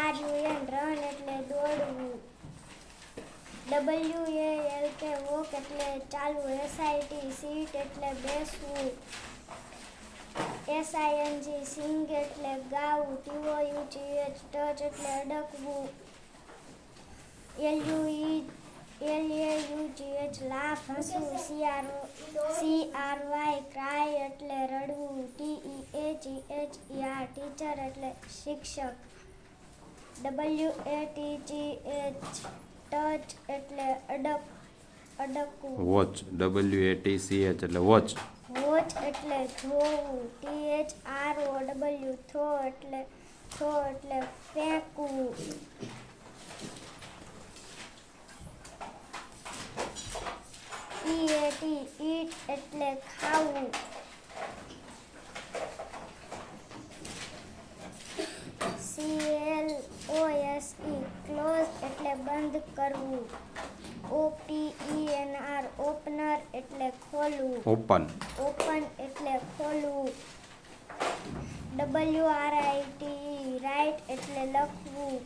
Are you run એટલે દોડવું W A L K walk એટલે ચાલવું એસઆઈટી સીટ એટલે બેસવું. એસઆઈએનજી સિંગ એટલે ગાવું. ટીઓ યુ એચ ટચ એટલે અડકવું. L U E L A you G H laugh હસવું. C R C R Y cry એટલે રડવું. ટી ઈ H E H E R teacher એટલે શિક્ષક. W A T G H touch એટલે અડક અડકવું. Watch W A T C H એટલે watch watch એટલે જોવું. T H R O W throw એટલે થો એટલે ફેંકવું. ઈ એ ટી ઈટ એટલે ખાવું C L O S E close એટલે બંધ કરવું. O P E N R opener એટલે ખોલવું. ઓપન ઓપન એટલે ખોલવું. W R I T write એટલે લખવું.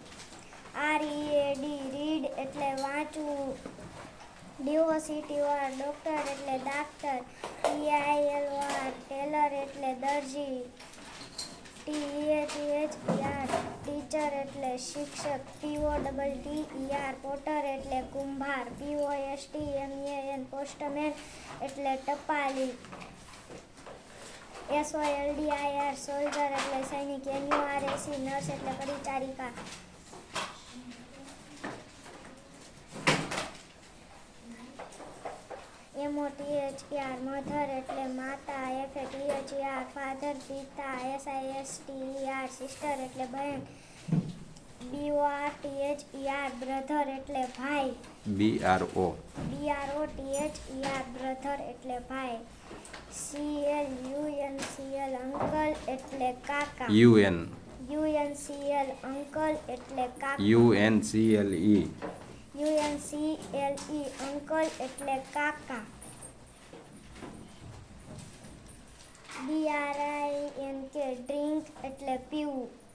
R E A D read એટલે વાંચવું. ડીઓસીટી વાર ડોક્ટર એટલે ડાક્ટર ટીઆઈએલ વાર ટેલર એટલે દરજી. ટીએચએચ યાર ટીચર એટલે શિક્ષક પીઓ ડબલ ટી યાર પોટર એટલે કુંભાર PO S T M A N postman એટલે ટપાલી. SO O L D I R soldier એટલે સૈનિક, N U R SE nurse એટલે પરિચારિકા. MO T H R mother એટલે માતા F A T H R father પિતા S I S T R sister એટલે બહેન B O R T H R brother એટલે ભાઈ B R O B R O T H R brother એટલે ભાઈ C L U N C L uncle એટલે કાકા U N U N C L uncle એટલે કાકા U N C L E U N C L E uncle એટલે કાકા D R